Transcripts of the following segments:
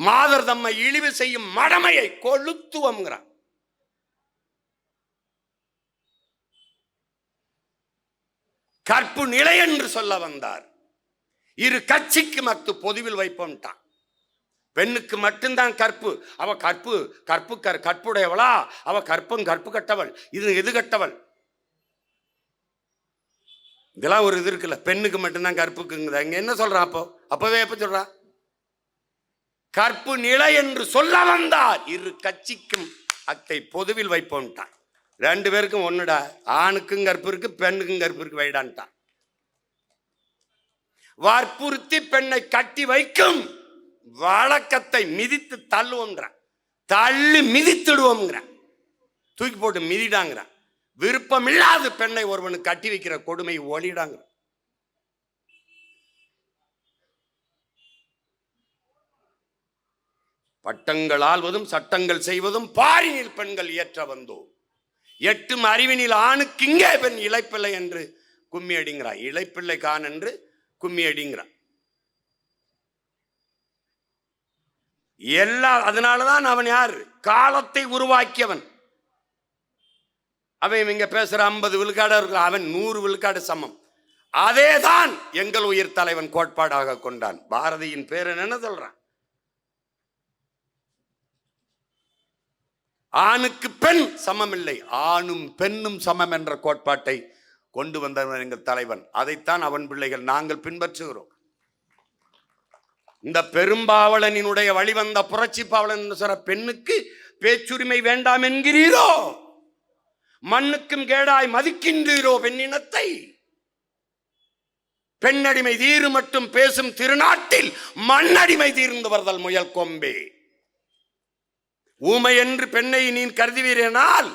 மாதர் தம்மை இழிவு செய்யும் மடமையை கொளுத்துவம்ங்கிறான். கற்பு நிலை என்று சொல்ல வந்தார். இரு கட்சிக்கு மத்து பொதுவில் வைப்போம்ட்டான். பெண்ணுக்கு மட்டும்தான் கற்பு. அவ கற்பு கற்பு கற் கற்புடையவளா? அவ கற்பும் கற்பு கட்டவள். இது எது கட்டவள்? இதெல்லாம் ஒரு இது இருக்குல்ல. பெண்ணுக்கு மட்டும்தான் கற்புக்குங்குதா? என்ன சொல்றான் அப்போ? அப்பவே எப்ப சொல்கிறான் கற்பு நிலை என்று சொல்ல வந்தார். இரு கட்சிக்கும் அத்தை பொதுவில் வைப்போம்ட்டான் ரெண்டு பேருக்கும் ஒண்ணுடா. ஆணுக்கும் கற்பு இருக்கு பெண்ணுக்கும் கற்பு இருக்கு வைடான்ட்டான். வற்புறுத்தி பெண்ணை கட்டி வைக்கும். வழக்கத்தை மிதித்து தள்ளுவோங்கிறான். தள்ளி மிதித்துடுவோம்ங்கிறான் தூக்கி போட்டு மிதிடாங்கிறான். விருப்பம் இல்லாத பெண்ணை ஒருவனுக்கு கட்டி வைக்கிற கொடுமை ஒளிடாங்க பட்டங்கள் ஆள்வதும் சட்டங்கள் செய்வதும் பாரினில் பெண்கள் இயற்ற வந்தோம். எட்டும் அறிவினில் ஆணுக்கு இங்கே பெண் இழைப்பிள்ளை என்று கும்மி அடிங்கிறான் இழைப்பிள்ளை கான் என்று கும்மி அடிங்கிறான் எல்லா அதனாலதான் அவன் யார்? காலத்தை உருவாக்கியவன். அவன் இங்க பேசுற ஐம்பது விழுக்காடு இருக்கு. அவன் நூறு விழுக்காடு சமம். அதேதான் எங்கள் உயிர் தலைவன் கோட்பாடாக கொண்டான். பாரதியின் பேர் என்ன சொல்றான். ஆணுக்கு பெண் சமம் இல்லை ஆணும் பெண்ணும் சமம் என்ற கோட்பாட்டை கொண்டு வந்தவன் எங்கள் தலைவன். அதைத்தான் அவன் பிள்ளைகள் நாங்கள் பின்பற்றுகிறோம். இந்த பெரும்பாவலனினுடைய வழிவந்த புரட்சி பாவலன் சொல்ற பெண்ணுக்கு பேச்சுரிமை வேண்டாம் என்கிறீரோ? மண்ணுக்கும் கேடாய் மதிக்கின்றீரோ பெண்ணினத்தை? பெண்ணடிமை தீரு மட்டும் பேசும் திருநாட்டில் மண்ணடிமை தீர்ந்து வருதல் முயல் கொம்பே. ஊமை என்று பெண்ணை நீ கருதுவீரேனால்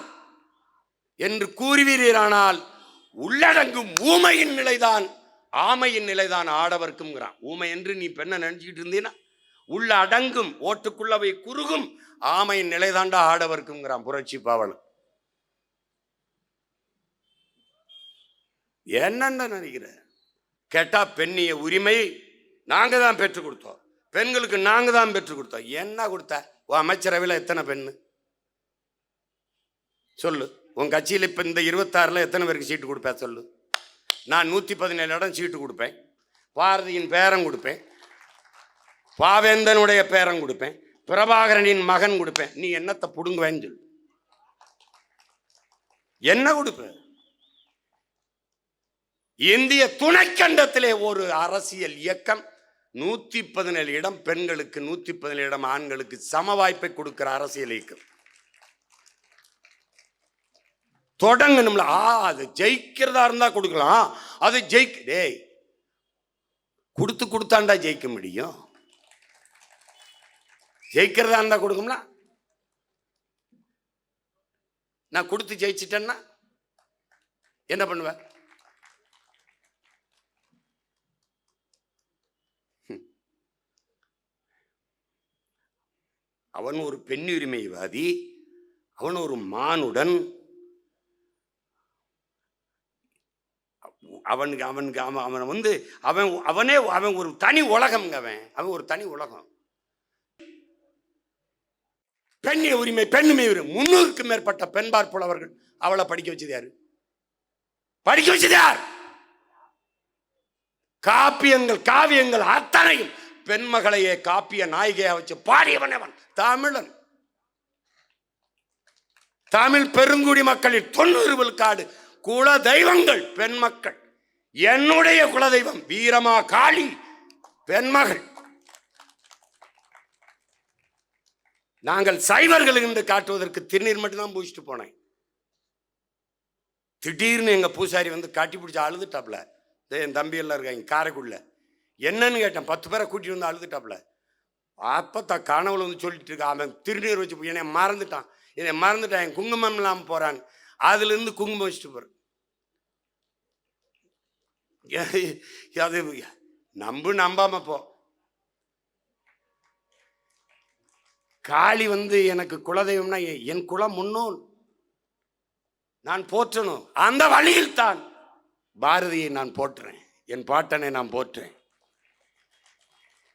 என்று கூறுவீரானால் உள்ளடங்கும் ஊமையின் நிலைதான் ஆமையின் நிலைதான் ஆடவர்க்கும்ங்கிறான் ஊமை என்று நீ பெண்ணை நினைச்சுக்கிட்டு இருந்தீனா? உள்ள அடங்கும் ஓட்டுக்குள்ளவை குறுகும் ஆமையின் நிலைதாண்டா ஆடவர்க்குங்கிறான் புரட்சி பாவலன். என்னென்ன நினைக்கிற? கேட்டா பெண்ணிய உரிமை நாங்க தான் பெற்றுக் கொடுத்தோம். பெண்களுக்கு நாங்கள் தான் பெற்றுக் கொடுத்தோம். என்ன கொடுத்த? உன் அமைச்சரவையில் எத்தனை பெண்ணு? சொல்லு. உன் கட்சியில் இப்போ இந்த இருபத்தாறில் எத்தனை பேருக்கு சீட்டு கொடுப்பேன் சொல்லு. நான் நூற்றி பதினேழு இடம் சீட்டு கொடுப்பேன். பாரதியின் பேரன் கொடுப்பேன். பாவேந்தனுடைய பேரன் கொடுப்பேன். பிரபாகரனின் மகன் கொடுப்பேன். நீ என்னத்தை புடுங்குவேன்னு சொல்லு. என்ன கொடுப்ப? இந்திய துணைக்கண்டத்திலே ஒரு அரசியல் இயக்கம் நூற்றி பதினேழு இடம் பெண்களுக்கு நூற்றி பதினேழு இடம் ஆண்களுக்கு சம வாய்ப்பை கொடுக்குற அரசியல் இயக்கம். தொடங்கணும்ல. ஆ அது ஜெயிக்கிறதா இருந்தா கொடுக்கலாம். அது ஜெயிக்க டேய் கொடுத்து கொடுத்தாண்டா ஜெயிக்க முடியும். ஜெயிக்கிறதா இருந்தா கொடுக்கும்ல. நான் கொடுத்து ஜெயிச்சிட்டேன்னா என்ன பண்ணுவேன்? அவன் ஒரு பெண்ணுரிமைவாதி அவன் ஒரு மானுடன் அவனுக்கு அவனுக்கு அவன் அவன் வந்து அவன் அவனே அவன் ஒரு தனி உலகம்ங்க அவன். அவன் ஒரு தனி உலகம். பெண்ணிய உரிமை பெண்ணுமை உரிமை. முன்னூறுக்கும் மேற்பட்ட பெண்பார் புலவர்கள் அவளை படிக்க வச்சது யாரு? படிக்க வச்சது யார்? காப்பியங்கள் காவியங்கள் அத்தனையும் பெண்மகளையே காப்பிய நாயகியாக வச்சு பாடியவன் அவன். தமிழன். தமிழ் பெருங்குடி மக்களில் தொண்ணூறு விழுக்காடு குல தெய்வங்கள் பெண் மக்கள் என்னுடைய குலதெய்வம் வீரமா காளி பெண்மகள். நாங்கள் சைவர்கள் என்று காட்டுவதற்கு திருநீர் மட்டும்தான் பூசிட்டு போனேன். திடீர்னு எங்க பூசாரி வந்து காட்டி பிடிச்சி அழுதுட்டாப்ல. என் தம்பி எல்லாம் இருக்காங்க காரைக்குள்ள என்னன்னு கேட்டேன். பத்து பேரை கூட்டிட்டு வந்து அழுதுட்டாப்ல அப்பத்தா கனவுல வந்து சொல்லிட்டு இருக்கா அவன் திருநீர் வச்சு என்னை மறந்துட்டான். என்னை மறந்துட்டான் என் குங்குமம் இல்லாமல் போகிறான் அதுலேருந்து குங்குமம் வச்சுட்டு போகிறேன் அது நம்பு நம்பாம போ. காளி வந்து எனக்கு குலதெய்வம்னா என் குலம் முன்னோன். நான் போற்றணும். அந்த வழியில் தான் பாரதியை நான் போற்றுறேன். என் பாட்டனை நான் போற்றேன்